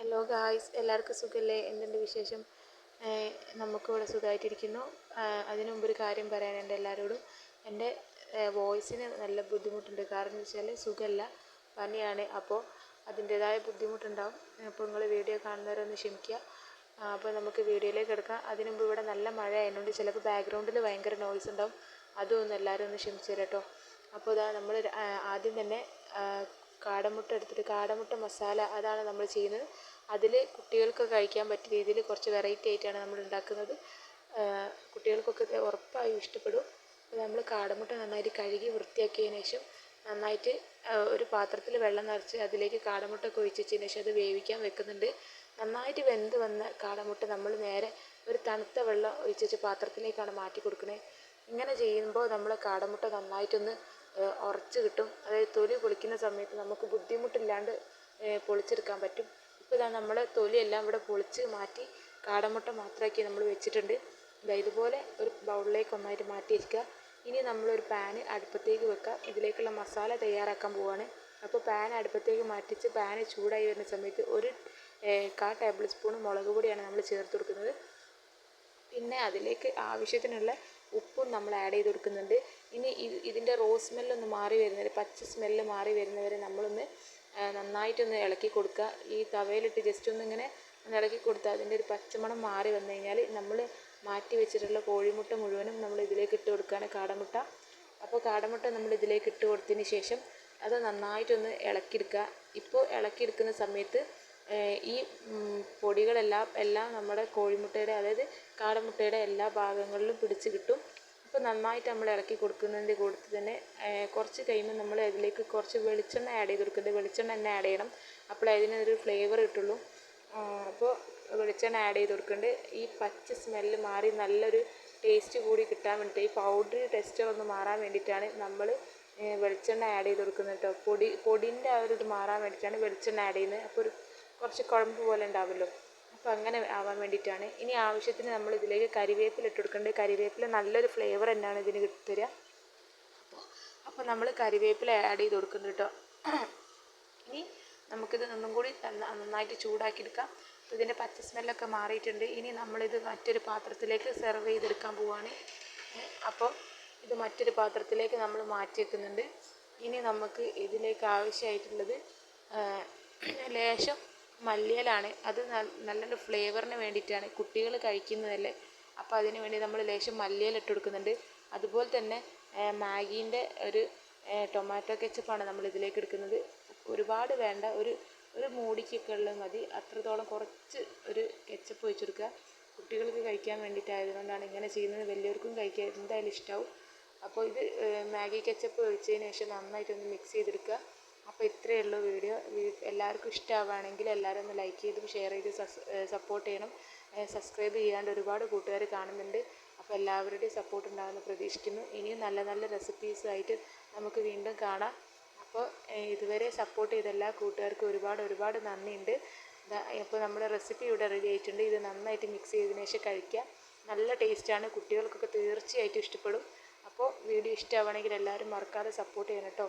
Hello guys എല്ലാവർക്കും സുഖമല്ലേ എന്തുണ്ട് വിശേഷം? നമുക്കിവിടെ സുഖമായിട്ടിരിക്കുന്നു അതിനു മുമ്പ് ഒരു കാര്യം പറയാനുണ്ട് എല്ലാവരോടും. എന്റെ വോയിസിന് നല്ല ബുദ്ധിമുട്ടുണ്ട്. കാരണം എന്ന് വെച്ചാൽ സുഖമല്ല പനിയാണ്. അപ്പോൾ അതിന്റേതായ ബുദ്ധിമുട്ടുണ്ടാവും. അപ്പോൾ നിങ്ങൾ വീഡിയോ കാണുന്നവരൊന്ന് ക്ഷമിക്കുക. അപ്പോൾ നമുക്ക് വീഡിയോയിലേക്ക് എടുക്കാം അതിനു മുമ്പ് ഇവിടെ നല്ല മഴ ആയതുകൊണ്ട് ചിലപ്പോൾ ബാക്ക്ഗ്രൗണ്ടിൽ ഭയങ്കര നോയ്സ് ഉണ്ടാവും. അതും ഒന്ന് എല്ലാവരും ഒന്ന് ക്ഷമിച്ചു തരാം കേട്ടോ അപ്പോൾ ഇതാ നമ്മൾ ആദ്യം തന്നെ കാടമുട്ട എടുത്തിട്ട് കാടമുട്ട മസാല അതാണ് നമ്മൾ ചെയ്യുന്നത്. അതിൽ കുട്ടികൾക്ക് കഴിക്കാൻ പറ്റിയ രീതിയിൽ കുറച്ച് വെറൈറ്റി ആയിട്ടാണ് നമ്മൾ ഉണ്ടാക്കുന്നത്. കുട്ടികൾക്കൊക്കെ ഉറപ്പായും ഇഷ്ടപ്പെടും. നമ്മൾ കാടമുട്ട നന്നായിട്ട് കഴുകി വൃത്തിയാക്കിയതിന് ശേഷം നന്നായിട്ട് ഒരു പാത്രത്തിൽ വെള്ളം നിറച്ച് അതിലേക്ക് കാടമുട്ട ഒഴിച്ചതിന് ശേഷം അത് വേവിക്കാൻ വെക്കുന്നുണ്ട്. നന്നായിട്ട് വെന്ത് വന്ന കാടമുട്ട നമ്മൾ നേരെ ഒരു തണുത്ത വെള്ളം ഒഴിച്ച് പാത്രത്തിലേക്കാണ് മാറ്റി കൊടുക്കുന്നത് ഇങ്ങനെ ചെയ്യുമ്പോൾ നമ്മൾ കാടമുട്ട നന്നായിട്ടൊന്ന് ഉറച്ച് കിട്ടും. അതായത് തൊലി പൊളിക്കുന്ന സമയത്ത് നമുക്ക് ബുദ്ധിമുട്ടില്ലാണ്ട് പൊളിച്ചെടുക്കാൻ പറ്റും. ഇപ്പോൾ ഇതാ നമ്മൾ തൊലിയെല്ലാം ഇവിടെ പൊളിച്ച് മാറ്റി കാടമുട്ട മാത്രമാക്കി നമ്മൾ വെച്ചിട്ടുണ്ട്. ഇതാ ഇതുപോലെ ഒരു ബൗളിലേക്ക് ഒന്നായിട്ട് മാറ്റി വയ്ക്കുക ഇനി നമ്മളൊരു പാന് അടുപ്പത്തേക്ക് വെക്കുക. ഇതിലേക്കുള്ള മസാല തയ്യാറാക്കാൻ പോവുകയാണ് അപ്പോൾ പാൻ അടുപ്പത്തേക്ക് മാറ്റിച്ച് പാന് ചൂടായി വരുന്ന സമയത്ത് ഒരു കാ ടേബിൾ സ്പൂൺ മുളക് പൊടിയാണ് നമ്മൾ ചേർത്ത് കൊടുക്കുന്നത്. പിന്നെ അതിലേക്ക് ആവശ്യത്തിനുള്ള ഉപ്പും നമ്മൾ ആഡ് ചെയ്ത് കൊടുക്കുന്നുണ്ട്. ഇനി ഇതിന്റെ റോ സ്മെല്ലൊന്ന് മാറി വരുന്നവരെ പച്ച സ്മെല്ല് മാറി വരുന്നവരെ നമ്മളൊന്ന് നന്നായിട്ടൊന്ന് ഇളക്കി കൊടുക്കുക. ഈ തവയിലിട്ട് ജസ്റ്റ് ഒന്ന് ഇങ്ങനെ ഒന്ന് ഇളക്കി കൊടുത്താൽ അതിന്റെ ഒരു പച്ചമണം മാറി വന്നു കഴിഞ്ഞാൽ നമ്മൾ മാറ്റി വെച്ചിട്ടുള്ള കോഴിമുട്ട മുഴുവനും നമ്മൾ ഇതിലേക്ക് ഇട്ട് കൊടുക്കുകയാണ് കാടമുട്ട. അപ്പോൾ കാടമുട്ട നമ്മൾ ഇതിലേക്ക് ഇട്ട് കൊടുത്തതിന് ശേഷം അത് നന്നായിട്ടൊന്ന് ഇളക്കിയെടുക്കുക. ഇപ്പോൾ ഇളക്കിയെടുക്കുന്ന സമയത്ത് ഈ പൊടികളെല്ലാം എല്ലാം നമ്മുടെ കോഴിമുട്ടയുടെ അതായത് കാടമുട്ടയുടെ എല്ലാ ഭാഗങ്ങളിലും പിടിച്ച് കിട്ടും. അപ്പോൾ നന്നായിട്ട് നമ്മൾ ഇളക്കി കൊടുക്കുന്നതിന്റെ കൂട്ടത്തിൽ തന്നെ കുറച്ച് കഴിയുമ്പോൾ നമ്മൾ അതിലേക്ക് കുറച്ച് വെളിച്ചെണ്ണ ആഡ് ചെയ്ത് കൊടുക്കുന്നത്. വെളിച്ചെണ്ണ തന്നെ ആഡ് ചെയ്യണം. അപ്പോഴേ അതിനൊരു ഫ്ലേവർ കിട്ടുള്ളൂ. അപ്പോൾ വെളിച്ചെണ്ണ ആഡ് ചെയ്ത് കൊടുക്കുന്നുണ്ട് ഈ പച്ച സ്മെല്ല് മാറി നല്ലൊരു ടേസ്റ്റ് കൂടി കിട്ടാൻ വേണ്ടിയിട്ട് ഈ പൗഡറി ടെക്സ്ചർ ഒന്ന് മാറാൻ വേണ്ടിയിട്ടാണ് നമ്മൾ വെളിച്ചെണ്ണ ആഡ് ചെയ്ത് കൊടുക്കുന്നത് കേട്ടോ പൊടി പൊടിന്റെ ആ ഒരു ഇത് മാറാൻ വേണ്ടിയിട്ടാണ് വെളിച്ചെണ്ണ ആഡ് ചെയ്യുന്നത്. അപ്പോൾ ഒരു കുറച്ച് കുഴമ്പ് പോലെ ഉണ്ടാവുമല്ലോ. അപ്പോൾ അങ്ങനെ ആവാൻ വേണ്ടിയിട്ടാണ്. ഇനി ആവശ്യത്തിന് നമ്മൾ ഇതിലേക്ക് കരിവേപ്പില ഇട്ട് കൊടുക്കേണ്ടത്. കരിവേപ്പില നല്ലൊരു ഫ്ലേവർ തന്നെയാണ് ഇതിന് തരിക അപ്പോൾ അപ്പോൾ നമ്മൾ കരിവേപ്പില ആഡ് ചെയ്ത് കൊടുക്കുന്നുണ്ട് കേട്ടോ. ഇനി നമുക്കിത് ഒന്നും കൂടി നന്നായിട്ട് ചൂടാക്കി എടുക്കാം അപ്പോൾ ഇതിന്റെ പച്ച സ്മെല്ലൊക്കെ മാറിയിട്ടുണ്ട്. ഇനി നമ്മളിത് മറ്റൊരു പാത്രത്തിലേക്ക് സെർവ് ചെയ്തെടുക്കാൻ പോവുകയാണ് അപ്പോൾ ഇത് മറ്റൊരു പാത്രത്തിലേക്ക് നമ്മൾ മാറ്റി വെക്കുന്നുണ്ട്. ഇനി നമുക്ക് ഇതിലേക്ക് ആവശ്യമായിട്ടുള്ളത് ലേശം മല്ലിയിലയാണ് അത് നല്ലൊരു ഫ്ലേവറിന് വേണ്ടിയിട്ടാണ് കുട്ടികൾ കഴിക്കുന്നതല്ലേ. അപ്പോൾ അതിന് വേണ്ടി നമ്മൾ ലേശം മല്ലിയില ഇട്ട് കൊടുക്കുന്നുണ്ട്. അതുപോലെ തന്നെ മാഗീന്റെ ഒരു ടൊമാറ്റോ കെച്ചപ്പാണ് നമ്മൾ ഇതിലേക്ക് എടുക്കുന്നത്. ഒരുപാട് വേണ്ട ഒരു ഒരു മൂടിക്കൊക്കെ ഉള്ളത് മതി. അത്രത്തോളം കുറച്ച് ഒരു കെച്ചപ്പ് വെച്ചെടുക്കുക. കുട്ടികൾക്ക് കഴിക്കാൻ വേണ്ടിയിട്ടായതുകൊണ്ടാണ് ഇങ്ങനെ ചെയ്യുന്നത്. വലിയവർക്കും കഴിക്കാൻ എന്തായാലും ഇഷ്ടമാവും അപ്പോൾ ഇത് മാഗി കെച്ചപ്പ് ഒഴിച്ചതിന് ശേഷം നന്നായിട്ടൊന്ന് മിക്സ് ചെയ്തെടുക്കുക. അപ്പോൾ ഇത്രയേ ഉള്ളൂ വീഡിയോ. എല്ലാവർക്കും ഇഷ്ടമാവുകയാണെങ്കിൽ എല്ലാവരും ഒന്ന് ലൈക്ക് ചെയ്തും ഷെയർ ചെയ്ത് സപ്പോർട്ട് ചെയ്യണം. സബ്സ്ക്രൈബ് ചെയ്യാണ്ട് ഒരുപാട് കൂട്ടുകാർ കാണുന്നുണ്ട്. അപ്പോൾ എല്ലാവരുടെയും സപ്പോർട്ട് ഉണ്ടാകുമെന്ന് പ്രതീക്ഷിക്കുന്നു. ഇനിയും നല്ല നല്ല റെസിപ്പീസുമായിട്ട് നമുക്ക് വീണ്ടും കാണാം. അപ്പോൾ ഇതുവരെ സപ്പോർട്ട് ചെയ്ത എല്ലാ കൂട്ടുകാർക്കും ഒരുപാട് ഒരുപാട് നന്ദിയുണ്ട്. അപ്പോൾ നമ്മുടെ റെസിപ്പി ഇവിടെ റെഡി ആയിട്ടുണ്ട്. ഇത് നന്നായിട്ട് മിക്സ് ചെയ്തതിന് ശേഷം കഴിക്കുക നല്ല ടേസ്റ്റാണ് കുട്ടികൾക്കൊക്കെ തീർച്ചയായിട്ടും ഇഷ്ടപ്പെടും. അപ്പോൾ വീഡിയോ ഇഷ്ടമാവുകയാണെങ്കിൽ എല്ലാവരും മറക്കാതെ സപ്പോർട്ട് ചെയ്യണം കേട്ടോ.